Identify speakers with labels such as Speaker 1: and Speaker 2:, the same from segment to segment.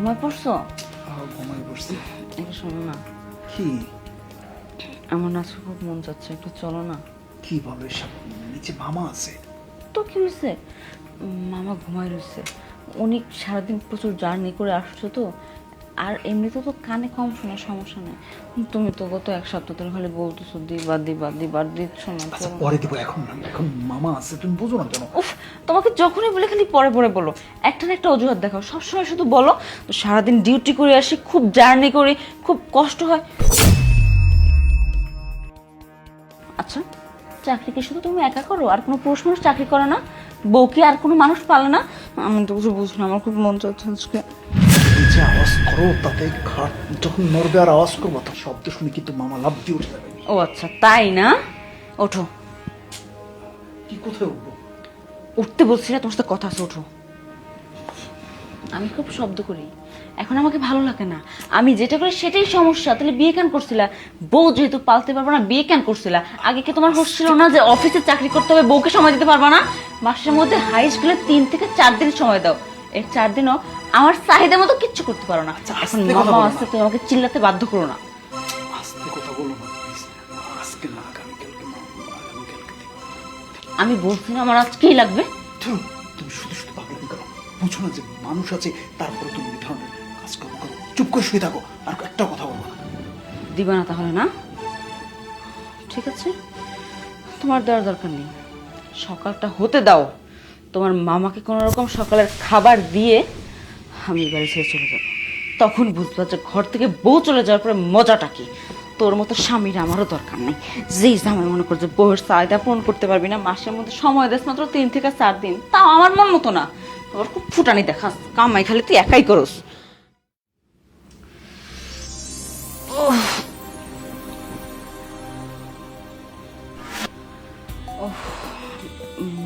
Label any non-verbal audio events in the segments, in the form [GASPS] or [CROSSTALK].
Speaker 1: পড়ছো?
Speaker 2: আহ, ঘুমাই পড়ছি।
Speaker 1: একটু শোনো না।
Speaker 2: কি?
Speaker 1: আমার নাচ খুব মন যাচ্ছে একটু চলো না।
Speaker 2: কি বলো এসব? নিচে মামা আছে।
Speaker 1: তো কি হয়েছে? মামা ঘুমায় রয়েছে। উনি সারাদিন প্রচুর জার্নি করে আসছো তো আর এমনিতে তো কানে কম শোনা সমস্যা নেই। তুমি তো গত এক সপ্তাহ ধরে খালি বলতেছো দিবা দিবা দিবা দিচ্ছ না
Speaker 2: আচ্ছা পরে দিব এখন না এখন মামা আছে তুমি বুঝো না কেন?
Speaker 1: উফ তোমাকে যখনই বলে খালি পরে পরে বলো। একটা না একটা অজুহাত দেখাও সবসময় শুধু বলো তো সারাদিন ডিউটি করে আসি খুব জার্নি করি খুব কষ্ট হয়। আচ্ছা চাকরি কি শুধু তুমি একা করো? আর কোনো পুরুষ মানুষ চাকরি করে না? বউকে আর কোনো মানুষ পালে না? আমি তো কিছু বুঝি না আমার খুব মন চাচ্ছে আজকে।
Speaker 2: আওয়াজ করো তাতে খাট যখন নড়বে আর আওয়াজ করব তার শব্দ শুনে কিন্তু মামা লাভ দিয়ে উঠে যাবে।
Speaker 1: ও আচ্ছা তাই না? ওঠো।
Speaker 2: কি কোথায় উঠবো?
Speaker 1: উঠতে বলছি না তোমার সাথে কথা আছে ওঠো। আমি খুব শব্দ করি। এখন আমাকে ভালো লাগে না। আমি যেটা করি সেটাই সমস্যা। তাহলে বিয়ে কেন করছিলা? বউ যেহেতু পালতে পারব না বিয়ে কেন করছিলা? আগে কি তোমার হোশ ছিল না যে অফিসে চাকরি করতে হবে বউকে সময় দিতে পারবা না? মাসের মধ্যে হাই স্কুলে তিন থেকে চার দিন সময় দাও। এই চার দিনও আমার চাহিদা মতো কিচ্ছু করতে পারো না।
Speaker 2: আচ্ছা,
Speaker 1: এখন মামা আসতে তুমি আমাকে চিল্লাতে বাধ্য করো না।
Speaker 2: আস্তে কথা বলো না আজকে না আগামীকালকে আগামীকালকে
Speaker 1: আমি বলছি না আমার আজকেই লাগবে।
Speaker 2: তুমি শুধু শুধু পাগলামি করো। বুঝো না যে মানুষ আছে তারপরে তুমি এই ধরনের কাজ করো করো। চুপ করে শুয়ে থাকো আর একটা কথা বলব না।
Speaker 1: দিবা না তাহলে না? ঠিক আছে। তোমার দেওয়ার দরকার নেই। সকালটা হতে দাও। তোমার মামাকে কোনো রকম সকালের খাবার দিয়ে আমি বাড়ি ছেড়ে চলে যাব। তখন বুঝবা যে ঘর থেকে বউ চলে যাওয়ার পরে মজাটা কি? তোর মতো স্বামীর আমারও দরকার নেই। যেই জামাই মনে করছে বউয়ের চাহিদা পূরণ করতে পারবি না, মাসের মধ্যে সময় দেশ মাত্র তিন থেকে চার দিন, তাও আমার মন মতো না। তোর খুব ফুটানি দেখাস, কামাই খালি তুই একাই করস।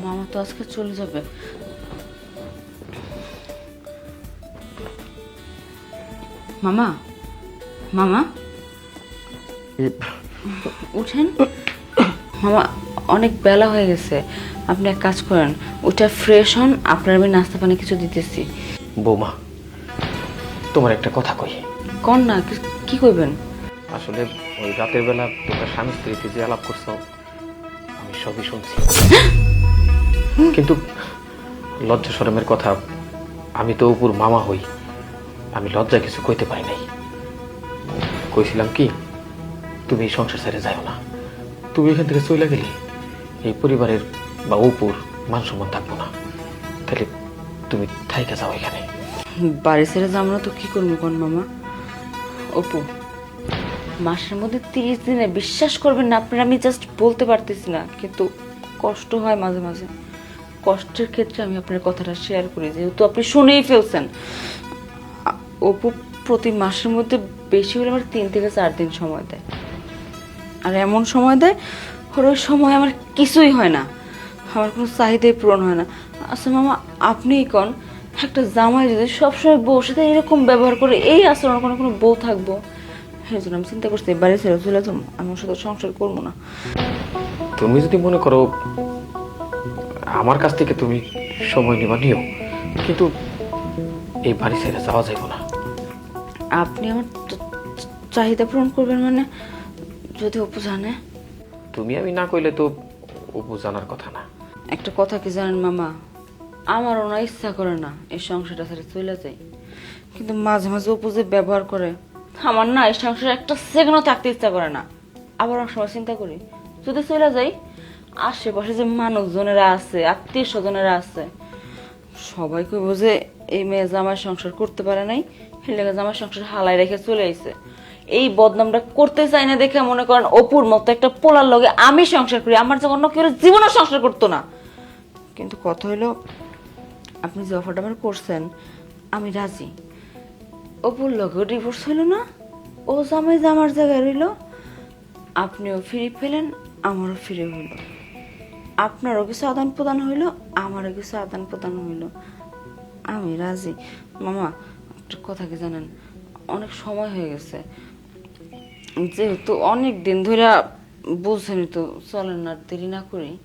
Speaker 1: মামা তো আজকে চলে যাবে। মামা? মামা? উঠেন। মামা অনেক বেলা হয়ে গেছে। আপনি এক কাজ করেন ওটা ফ্রেশ হন আপনার আমি নাস্তা পানি কিছু দিতেছি।
Speaker 3: বৌমা তোমার একটা কথা কই।
Speaker 1: কন না কি- কি করবেন
Speaker 3: আসলে ওই রাতের বেলা তোমরা স্বামী স্ত্রীতে যে আলাপ করছ আমি সবই শুনছি। [GASPS] কিন্তু লজ্জা শরমের কথা আমি তো উপর মামা হই। আমি লজ্জা কিছু কইতে পারি নাই। কইছিলাম কি, তুমি এই সংসার ছেড়ে যাও না। তুমি এখান থেকে চলে গেলে এই পরিবারের বা উপর মান সম্মান থাকব না। তাহলে তুমি থাইকা যাও এখানে।
Speaker 1: বাড়ি ছেড়ে যাব না তো কি করব কোন মামা? অপু, মাসের মধ্যে তিরিশ দিনে বিশ্বাস করবেন না, আপনারা আমি জাস্ট বলতে পারতেছি না, কিন্তু কষ্ট হয় মাঝে মাঝে। কষ্টের ক্ষেত্রে আমি আপনার কথাটা শেয়ার করি, যেহেতু আপনি শুনেই ফেলছেন। অপু প্রতি মাসের মধ্যে বেশি হলে আমার তিন থেকে চার দিন সময় দেয়। আর এমন সময় দেয়, ওর ওই সময় আমার কিছুই হয় না। আমার কোনো চাহিদাই পূরণ হয় না। আচ্ছা মামা, আপনিই কন, একটা জামাই যদি সবসময় বউ সাথে এরকম ব্যবহার করে এই আচরণ কোনো কোনো বউ থাকব? এই জন্য আমি চিন্তা করছি, বাড়ি ছেড়ে চলে যাব। আমি ওর সাথে সংসার করব না।
Speaker 3: তুমি যদি মনে করো, আমার কাছ থেকে তুমি সময় নিবা, নিও। কিন্তু এই বাড়ি ছেড়ে যাওয়া যাইব না।
Speaker 1: আপনি আমার চাহিদা পূরণ করবেন মানে যদি অপু জানে।
Speaker 3: তুমি আমি না কইলে তো অপু জানার কথা না।
Speaker 1: একটা কথা কি জানেন মামা? আমারও না ইচ্ছা করে না এই সংসারটা ছেড়ে চলে যাই। কিন্তু মাঝে মাঝে অপু যে ব্যবহার করে আমার না এই সংসারে একটা সেকেন্ডও থাকতে ইচ্ছা করে না। আবার অনেক সময় চিন্তা করি যদি চলে যাই আশেপাশে যে মানুষজনেরা আছে আত্মীয় স্বজনেরা আছে সবাই কইব যে এই মেয়ে জামাই সংসার করতে পারে নাই হেলেগে জামাই সংসার হালাই রেখে চলে আইছে। এই বদনামটা করতে চাই না দেখে মনে করেন অপুর মতো একটা পোলার লগে আমি সংসার করি, আমার যে অন্য কেউ জীবনও সংসার করতো না। কিন্তু কথা হলো আপনি যে অফারটা আমার করছেন, আমি রাজি। অপুর লগেও ডিভোর্স হইল না, ও জামাই জামার জায়গায় রইল, আপনিও ফিরে পেলেন আমারও ফিরে হইল। আপনারও কিছু আদান প্রদান হইল, আমারও কিছু আদান প্রদান হইল। আমি রাজি। মামা একটা কথা কি জানেন? অনেক সময় হয়ে গেছে। যেহেতু অনেক দিন ধরে বুঝেনি তো, চলেন আর দেরি না করি